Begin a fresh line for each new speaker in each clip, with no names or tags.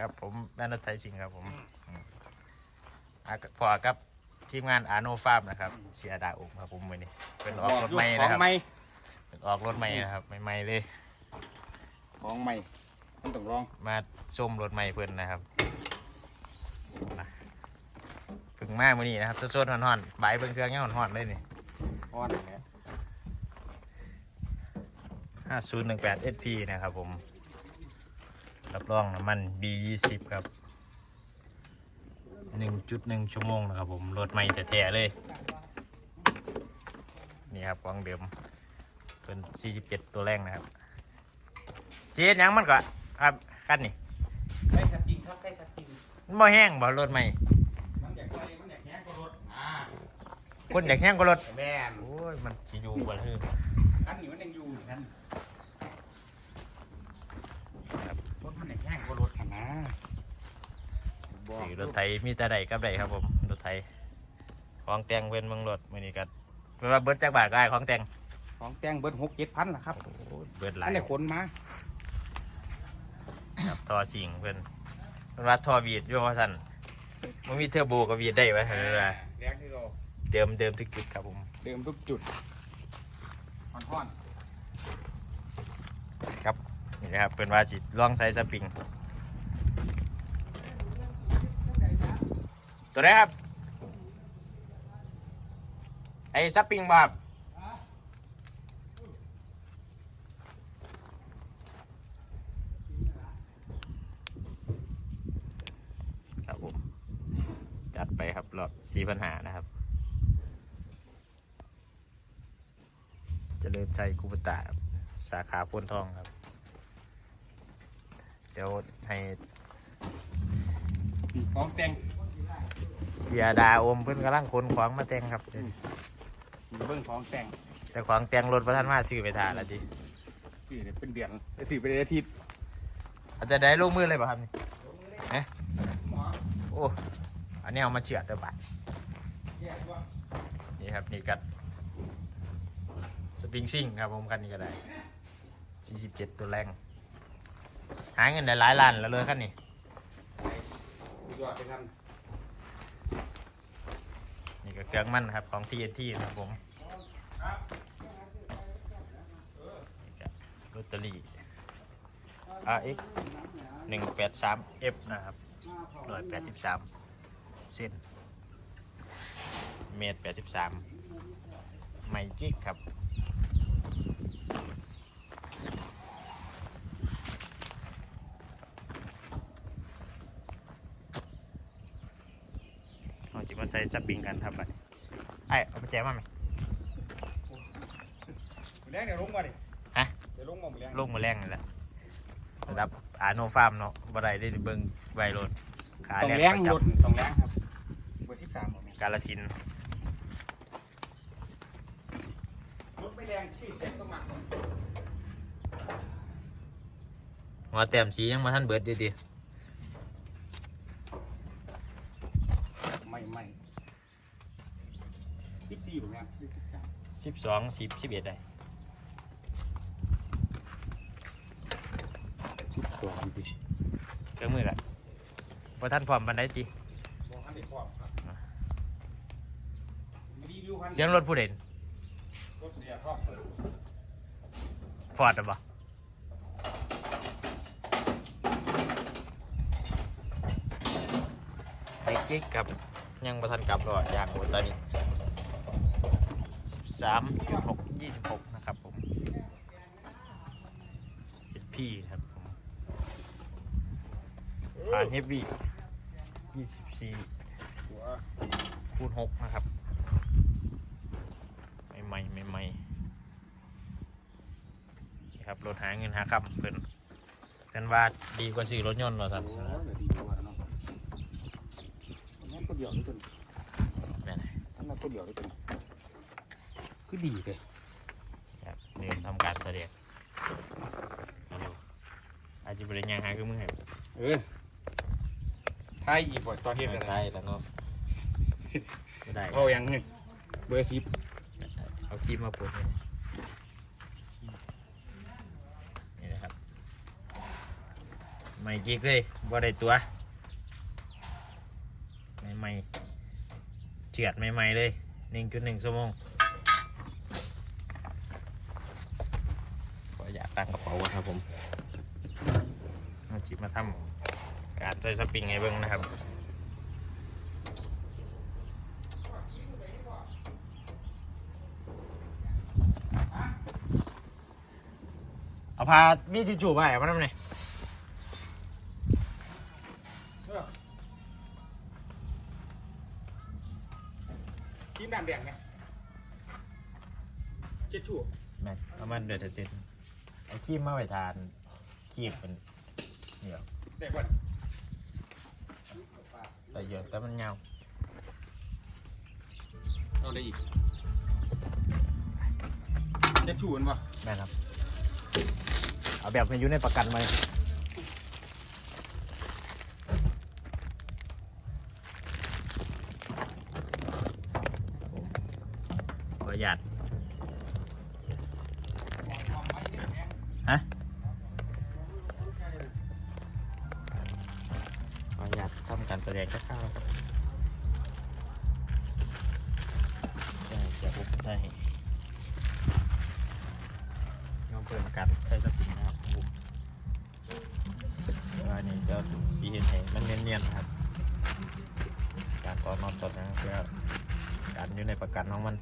ครับผมแม่นรถไทยสิงห์ครับผมอืมอะพอกับทีมงานอาโนฟาร์มนะครับเชียร์ดาอุครับผมวันนี้เป็นออกรถใหม่
ขอ
นะ
ง
ครับ
ใหม่
เป็นออกรถใหม่นะครับใหม่ๆเลย
ของใหม่มันต้องลอง
มาส้มรถใหม่เพื่อนนะครับนะเพึ่งมามื่อนี้นะครับสดๆห่อนๆใบายเบิ่งเครื่องยังห่อนๆเลยนี่
อ่อนแหละ
ห้าศูนย์หนึ่งแปดเอสพีนะครับผม รับรองน้ำมัน B ยี่สิบครับหนึ่งจุดหนึ่งชั่วโมงนะครับผมรถใหม่แท้ๆเลย นี่ครับกวางเดิมเป็นสี่สิบเจ็ดตัวแรงนะครับเสียยังมันก็ครับคันนี้
ใส่สปริงครับใส่สปริง
มันบ่แห้งบ่รถใหม่
มันอยากใส่มันอยากแห้งกว่ารถอ่า
คนอยากแห้งก็รถ
แม่น
โอ้ยมันสิอยู่บ่คือ
คันนี้มันยังอยู่คันรถมันอยากแห้งกว่ารถขนาด
สื่อรถไทยมีแต่ใดกับใดครับผมรถไทยของแต่งเพิ่นเมืองรถมื้อนี้ก็เพิ่นว่าเบิดจักบาทก็ได้ของแต่ง
ของแจ้งเบิร์ดหกเจ็ดพันละครับ
โอ้โหเบิดหลา
อั
ย
นนี้ขนมา
ครับทอสิงเพิ่นเพิ่นว่าทอวีดอยู่ว่าซั่นมันมีเทอร์โบกับวีดได้ไว้เพิ่นว่า
แรงที่เรา
เดิมเดิมทุกจุดครับผม
เดิมทุกจุดห่อน
นี่นะครับเพิ่นว่าสิลองใส่สปริง ตัวไหนครับ ไอ้สปริงบาบครับผม จัดไปครับรอบสี่ปัญหานะครับเจริญใจกุปตาสาขาพ้นทองครับ เดี๋ยวให้
ของแต่ง
เสียดาโอมเพิ่นกำลังขนของมาแต่งครับ
เบิ้งของแต่ง
แต่ของแต่งรถพระท่านมาซื้อไปทานแล้วดิ
พี่เดี๋ยวเป็นเดือนจะถือไปนอาทิตย์
อาจจะได้ลงมือเลยป่ะครับนี่เอ๊ะโอ้อันนี้เอามาเฉือดตัวบาทนี่ครับนี่กัดสปริงซิ่งครับผมคันนี้ก็ได้ 47 ตัวแรง หาเงินได้หลายล้านแล้วเลยคันนี้
ยอดไปทัน
นี่ ก็เครื่องมันครับของ TNT นะครับผมนี่ก็ลอตเตอรี่ RX 183 F นะครับ183 เส้น เมตร 83 ไมจิกครับ เราจะมาใช้จับบิงกันทำไปไอ้เอาไปแจกมาไหม
แรงเดี๋ยวลงมาดิ
ฮะ
เดี๋ยวลงมาหมดแรง
ลงมาแรงนี่แหละระดับอาโนฟาร์มเนาะบ่ได้ได้เบิ่งไวโรดขา
ต้อง
แรง
แรง
ประ
รถ
จำ
ต้องแรงครับเบอร์ที่สามบอกแม่
กาลสินธุ์
รถไม่แรงที่เซ็ตต้องมาก่อน
หัวแต้มสียังมาท่านเบิดดีดี
ไม่ไม่ สิบสี่ผมเนี่ยสิบสาม
สิบสองสิบสิบเอ็ดได้
สิบสองดิ
เครื่องมือกันพอท่านพร้อมบันไดจี
บอกอันนี้พร้อมครับรีวิวคัน
เสียงรถผู้เด่น
รถเดียวพร้อม
ฟอร์ดหรือเปล่าไอ้กิ๊กครับยังประทันกลับหรอกยางหมดตอนนี้ สิบสามจุดหกยี่สิบหกนะครับผมเป็นพี่ครับผมผ่านเฮฟวี่ยี่สิบสี่
หัว
คูณหกนะครับไม่ไม่ไม่ไม่นี่ครับรถหาเงินหาคำเพิ่นเพิ่นว่าดีกว่าซื้อรถยนต์ว่าสัน
โอ้ยเดี๋ยวดีกว่าเนาะนั่นตัวเดียวนี่ตัวนี้
แม่น
อันนั้นตัวเดียวนี่ตัวนี้ คือดีเลย
ครับเรียนทำการแสดงมาดูอาจจะบริญญางหาคือมึงเห็น
เออไทยอีกบ่ตอนเฮ็ดอะไร
ใช่แล้วเนาะไม่ได้
เอายังไงเบอร์สิบ
เอาคลิปมาปลดเลยนี่นะครับไม่จิกเลยบ่ได้ตัวไม่ไม่เจียดไม่ไม่เลยหนึ่งจุดหนึ่งชั่วโมงก็ อยากตั้งกระเป๋าก่อนครับผมเอาจิบมาทำการใส่สปริงให้เบิ้งนะครับเอาพามีทิชชู่ไปเอามาทำไง
ทีมดำแดงไงเจ็ดชั่ว
แม่เอามันเดือดเจ็ด เอาขี้มมาไปทานขี้เป็นเดี๋ยว
เด็กวัน
แต่เยอะแต่มันเงา
เอาอะไรอีกเจ็ดชั่วมันปะ
แม่นครับ เอาแบบมาอยู่ในประกันมาประหยัด ฮะประหยัดทำการแสดงข้าวๆครับใช่เสียปุ๊บได้น้องเปิดกันใช้สปรินะครับผมว่านี่จะสีเห็นให้มันเนียนๆนะครับ การต่อนอนสดนะครับเพื่อการอยู่ในประกันของมัน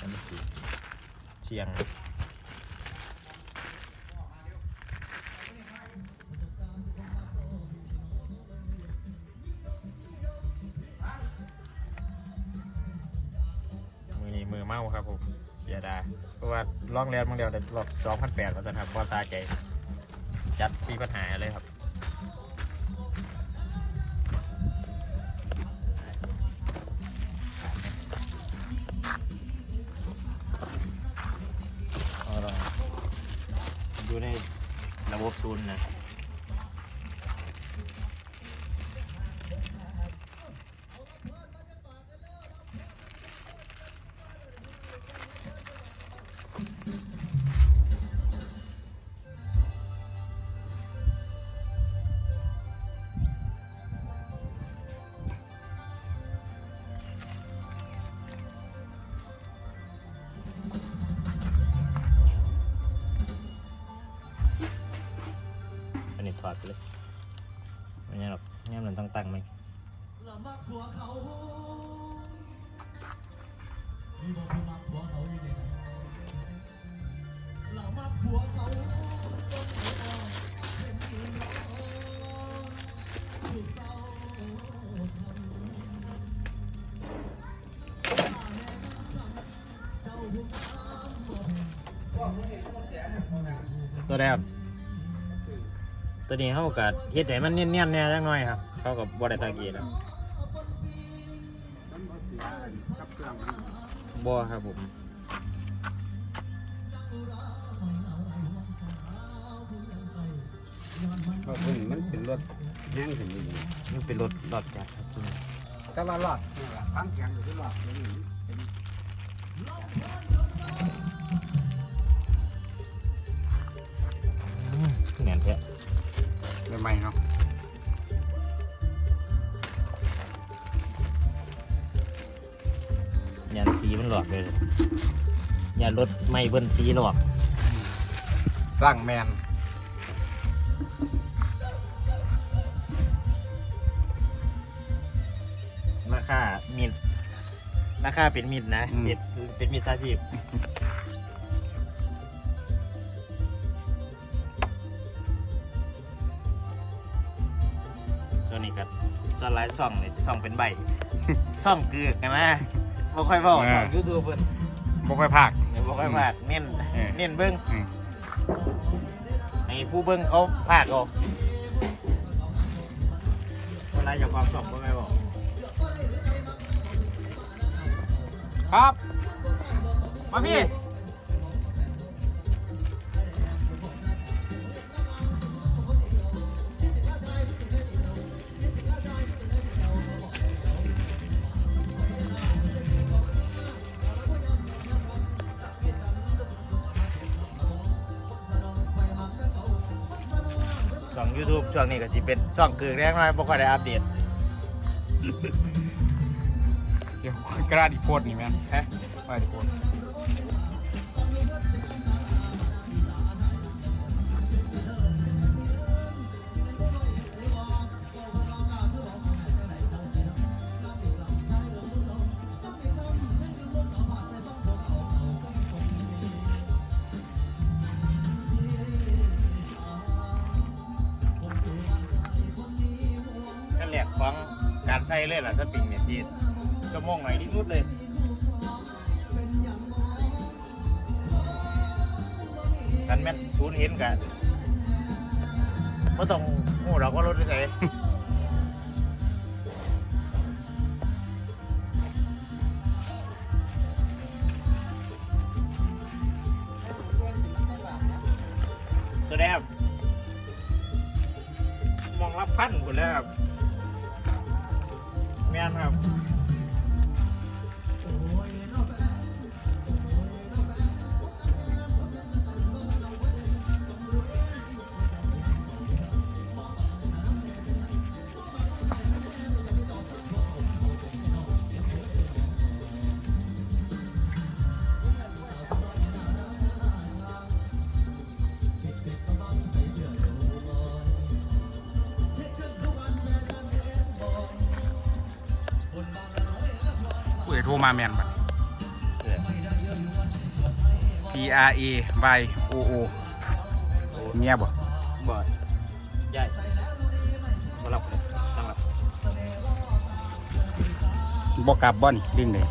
มันสีเชียง ล่องแรียนบางเดียวแต่รอบ2008แล้วนะครับพอซาใจ จัดซีปัญหาเลยครับอาล่ะดูในระบบทุนนะ นี่ถอดไปเลยไม่ใช่หรอกเนี่มันต้งตั้งไหมตัวแรกตัวนี้เขากับ ตัวนี้เขาก็เฮ็ดให้มันเนียนๆแหน่จังหน่อยครับเขากับบอดตากีนะบอครับผม
ก็เพิ่งมันเป็นรถแห้งถึงดี
มันเป็นรถรถจักรครับ
แต่ว่ารอดนี่แหละทั้งแข็งอยู่ที่รอดเลยนี่ ใหม่ๆเนาะ
ยันสีมันหลอกเลยอย่ารถไม่เบิ้นสีหลอก
สร้างแมน
ราคามีดราคาเป็นมีดนะเป็นเป็นมีดซาชีพ นี้ครับส่วนไลายซ่องเลยซ่องเป็นใบ ซ่องเกือกกันนะบ่ค่อยบอกซ่องยูทูบเพิ่น
บ่ค่อยพาก
เดี๋ยวบ่ค่อยพากเน้น
เออ
เน้นเบิ้ง
อืม
ให้ผู้เบิ้งเขาพากเออกเวลาอยากความสอบก็ไม่บอก
ครับ มาพี่
ช่อง YouTube ช่วงนี้ก็สิเป็นช่องเกือกแรงน้อยบ่ค่อยได้อัปเดต
เดี๋ยวกระดาษอีโพดนี่แม่น
ฮะ
กระดาษอีโพด
ใช้เลยล่ะสปริงเนี่ยที่ชั่วโมงหนที่สุดเลยกันแม่นศูนย์เห็นกันไม่ต้องหูเราก็รถไปใส่ตัวแรกมองรับพันหมดแล้ว นครับ
ทรมาแม่นบัด P R A Y O O เมียบ่
บ่อยใหญ่มารับเลยตั้งรับ
บ่กลับบ่นี่ดิ้นเล
ย